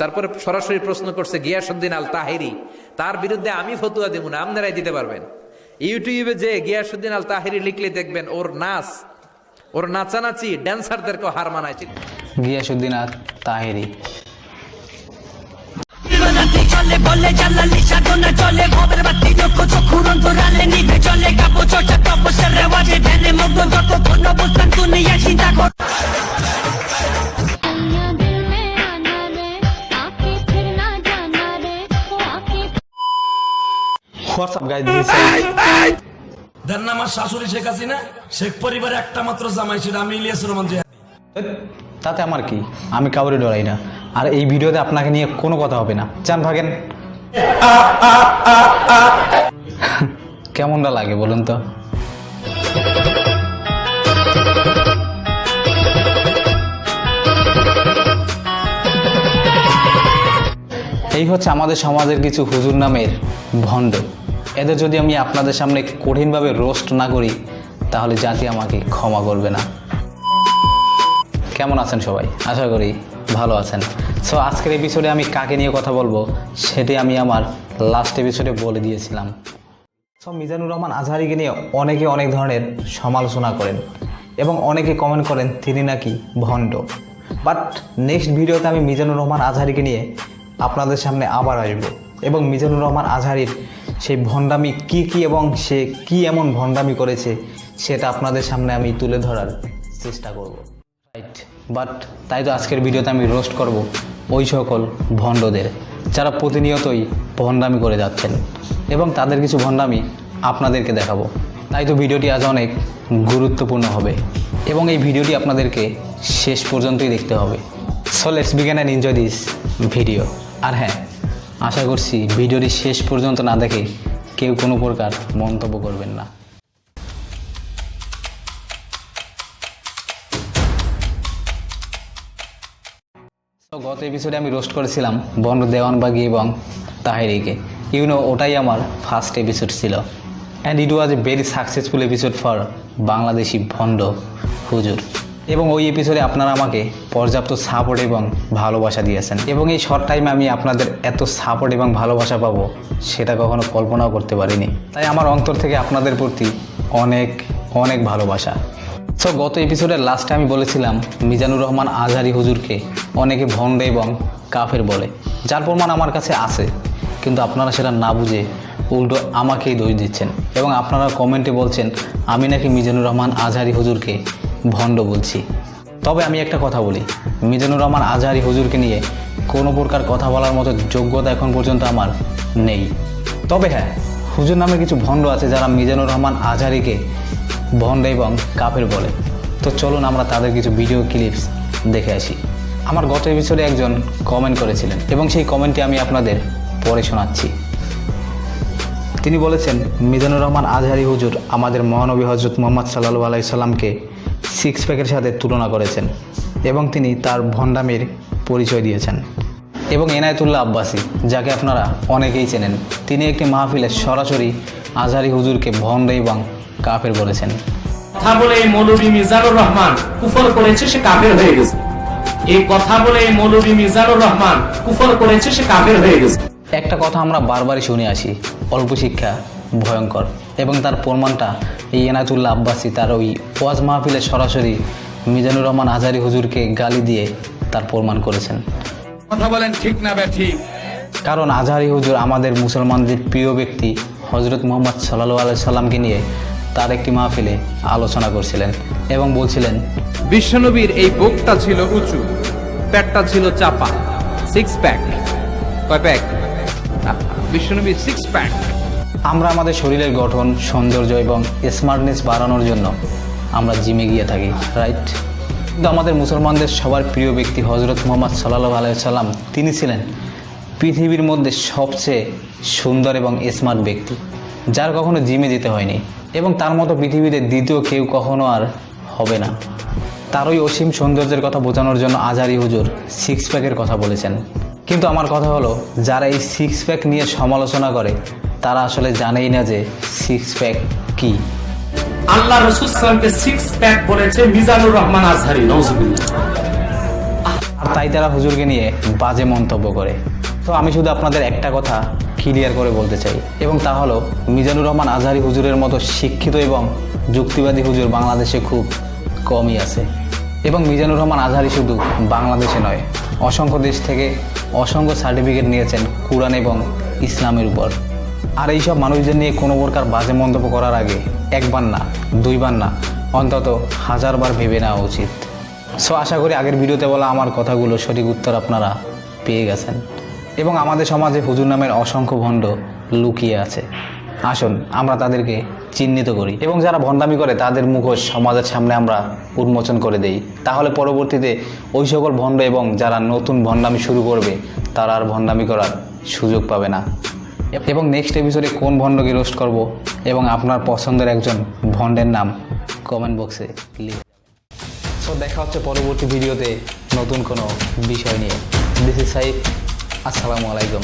তারপরে সরাসরি প্রশ্ন করছে গিয়াসুদ্দিন আল তাহেরি তার বিরুদ্ধে আমি ফতুয়া দেব না আপনারাই দিতে পারবেন। ইউটিউবে যে গিয়াসুদ্দিন আল তাহেরি লিখলে দেখবেন ওর নাচ ওর নাচানাচি ড্যান্সারদেরকে হার মানায় গিয়াসুদ্দিন আর তাহেরি চলে বলে সাধনা চলে ভবের বাতি চক্ষু চক্ষু অন্তরালে নিভে চলে কাপো চর্চা তপস্যার রেওয়াজে what's up guys this then না আমার শাশুড়ি শেখ হাসিনা শেখ পরিবারে একটা মাত্র জামাই ছিল আমি ইলিয়াস রহমান যে তাতে আমার কি? আমি কাউরে ডরাই না। আর এই ভিডিওতে আপনাকে নিয়ে কোনো কথা হবে না। চান ভাগেন কেমনটা লাগে বলুন তো? এই হচ্ছে আমাদের সমাজের কিছু হুজুর নামের ভণ্ড। এদের যদি আমি আপনাদের সামনে কঠিনভাবে রোস্ট না করি, তাহলে জাতি আমাকে ক্ষমা করবে না। কেমন আছেন সবাই? আশা করি ভালো আছেন। সো আজকের এপিসোডে আমি কাকে নিয়ে কথা বলব, সেটি আমি আমার লাস্ট এপিসোডে বলে দিয়েছিলাম। সো মিজানুর রহমান আজহারিকে নিয়ে অনেকে অনেক ধরনের সমালোচনা করেন এবং অনেকে কমেন্ট করেন, তিনি নাকি ভণ্ড? বাট নেক্সট ভিডিওতে আমি মিজানুর রহমান আজহারিকে নিয়ে আপনাদের সামনে আবার আসব এবং মিজানুর রহমান আজহারির সেই ভণ্ডামি কি কি এবং সে কি এমন ভণ্ডামি করেছে, সেটা আপনাদের সামনে আমি তুলে ধরার চেষ্টা করব। রাইট বাট তাই তো আজকের ভিডিওতে আমি রোস্ট করব ওই সকল ভণ্ডদের, যারা প্রতিনিয়তই ভণ্ডামি করে যাচ্ছেন এবং তাদের কিছু ভণ্ডামি আপনাদেরকে দেখাবো। তাই তো ভিডিওটি আজ অনেক গুরুত্বপূর্ণ হবে এবং এই ভিডিওটি আপনাদেরকে শেষ পর্যন্তই দেখতে হবে। সো লেটস বিজ্ঞান অ্যান্ড এনজয় দিস ভিডিও আর হ্যাঁ আশা করছি ভিডিওটি শেষ পর্যন্ত না দেখে কেউ কোনো প্রকার মন্তব্য করবেন না। গত এপিসোডে আমি রোস্ট করেছিলাম বন্ড দেওয়ানবাগি এবং তাহেরিকে। ইউনো ওটাই আমার ফার্স্ট এপিসোড ছিল। And it was a very successful episode for Bangladeshi ভণ্ড হুজুর। এবং ওই এপিসোডে আপনারা আমাকে পর্যাপ্ত সাপোর্ট এবং ভালোবাসা দিয়েছেন। এবং এই শর্ট টাইমে আমি আপনাদের এত সাপোর্ট এবং ভালোবাসা পাবো, সেটা কখনো কল্পনাও করতে পারিনি। তাই আমার অন্তর থেকে আপনাদের প্রতি অনেক অনেক ভালোবাসা। সো গত এপিসোডের লাস্টে আমি বলেছিলাম, মিজানুর রহমান আজহারি হুজুরকে অনেকে ভণ্ড এবং কাফের বলে। যার প্রমাণ আমার কাছে আছে, কিন্তু আপনারা সেটা না বুঝে উল্টো আমাকেই দোষ দিচ্ছেন। এবং আপনারা কমেন্টে বলছেন, আমি নাকি মিজানুর রহমান আজহারি হুজুরকে ভণ্ড বলছি। তবে আমি একটা কথা বলি। মিজানুর রহমান আজহারি হুজুরকে নিয়ে কোনো প্রকার কথা বলার মতো যোগ্যতা এখন পর্যন্ত আমার নেই। তবে হ্যাঁ হুজুর নামে কিছু ভণ্ড আছে যারা মিজানুর রহমান আজহারিকে ভণ্ড এবং কাফের বলে। তো চলুন আমরা তাদের কিছু ভিডিও ক্লিপস দেখে আসি। আমার গত এপিসোডে একজন কমেন্ট করেছিলেন এবং সেই কমেন্টটি আমি আপনাদের পড়ে শোনাচ্ছি। তিনি বলেছেন, মিজানুর রহমান আজহারি হুজুর আমাদের মহানবী হজরত মোহাম্মদ সাল্লু আলাইসাল্লামকে সিক্স প্যাকের সাথে তুলনা করেছেন এবং তিনি তার ভণ্ডামির পরিচয় দিয়েছেন। এবং এনায়েতুল্লাহ আব্বাসী যাকে আপনারা অনেকেই চেনেন তিনি একটি মাহফিলে সরাসরি আজহারি হুজুরকে ভণ্ড এবং কাফের বলেছেন। কথা বলে এই মৌলবী মিজানুর রহমান কুফর করেছে সে কাফের হয়ে গেছে। এই কথা বলে এই মৌলবী মিজানুর রহমান কুফর করেছে সে কাফের হয়ে গেছে। একটা কথা আমরা বারবারই শুনে আসি অল্প শিক্ষা ভয়ঙ্কর। এবং তার প্রমাণটা এই এনায়তুল্লাহ আব্বাসী তার ওই ওয়াজ মাহফিলে সরাসরি মিজানুর রহমান আজারি হুজুরকে গালি দিয়ে তার প্রমাণ করেছেন। কথা বলেন ঠিক না ঠিক কারণ আজহারি হুজুর আমাদের মুসলমানদের প্রিয় ব্যক্তি হজরত মোহাম্মদ সাল্লু আলাই সাল্লামকে নিয়ে তার একটি মাহফিলে আলোচনা করছিলেন এবং বলছিলেন বিশ্বনবীর এই বুকটা ছিল উঁচু প্যাটটা ছিল চাপা সিক্স প্যাক কয় প্যাক বিশ্বনবীর সিক্স প্যাক আমরা আমাদের শরীরের গঠন, সৌন্দর্য এবং স্মার্টনেস বাড়ানোর জন্য আমরা জিমে গিয়ে থাকি রাইট কিন্তু আমাদের মুসলমানদের সবার প্রিয় ব্যক্তি হজরত মোহাম্মদ সাল্লাহ আলাইসাল্লাম তিনি ছিলেন পৃথিবীর মধ্যে সবচেয়ে সুন্দর এবং স্মার্ট ব্যক্তি, যার কখনো জিমে যেতে হয়নি এবং তার মতো পৃথিবীতে দ্বিতীয় কেউ কখনো আর হবে না। তার ওই অসীম সৌন্দর্যের কথা বোঝানোর জন্য আজারি হুজুর সিক্স প্যাকের কথা বলেছেন। কিন্তু আমার কথা হলো, যারা এই সিক্স প্যাক নিয়ে সমালোচনা করে তারা আসলে জানেই না যে সিক্স প্যাক কি। আল্লাহ রসুল সালামকে সিক্স প্যাক বলেছে মিজানুর রহমান আজহারি নজরুল্লাহ আর তাই তারা হুজুরকে নিয়ে বাজে মন্তব্য করে। তো আমি শুধু আপনাদের একটা কথা ক্লিয়ার করে বলতে চাই এবং তা হলো মিজানুর রহমান আজহারি হুজুরের মতো শিক্ষিত এবং যুক্তিবাদী হুজুর বাংলাদেশে খুব কমই আছে। এবং মিজানুর রহমান আজহারি শুধু বাংলাদেশে নয় অসংখ্য দেশ থেকে অসংখ্য সার্টিফিকেট নিয়েছেন কোরআন এবং ইসলামের উপর। আর এইসব মানুষদের নিয়ে কোনো প্রকার বাজে মন্তব্য করার আগে একবার না, দুইবার না, অন্তত হাজারবার ভেবে নেওয়া উচিত। সো আশা করি আগের ভিডিওতে বলা আমার কথাগুলো সঠিক উত্তর আপনারা পেয়ে গেছেন। এবং আমাদের সমাজে হুজুর নামের অসংখ্য ভণ্ড লুকিয়ে আছে। আসুন, আমরা তাদেরকে চিহ্নিত করি। এবং যারা ভণ্ডামি করে, তাদের মুখোশ সমাজের সামনে আমরা উন্মোচন করে দেই। তাহলে পরবর্তীতে ওই সকল ভণ্ড এবং যারা নতুন ভণ্ডামি শুরু করবে, তারা আর ভণ্ডামি করার সুযোগ পাবে না। এবং নেক্সট এপিসোডে কোন ভণ্ডকে রোস্ট করব এবং আপনার পছন্দের একজন ভণ্ডের নাম কমেন্ট বক্সে লিখ সো দেখা হচ্ছে পরবর্তী ভিডিওতে নতুন কোনো বিষয় নিয়ে। দিস ইজ সাইফ আসসালামু আলাইকুম।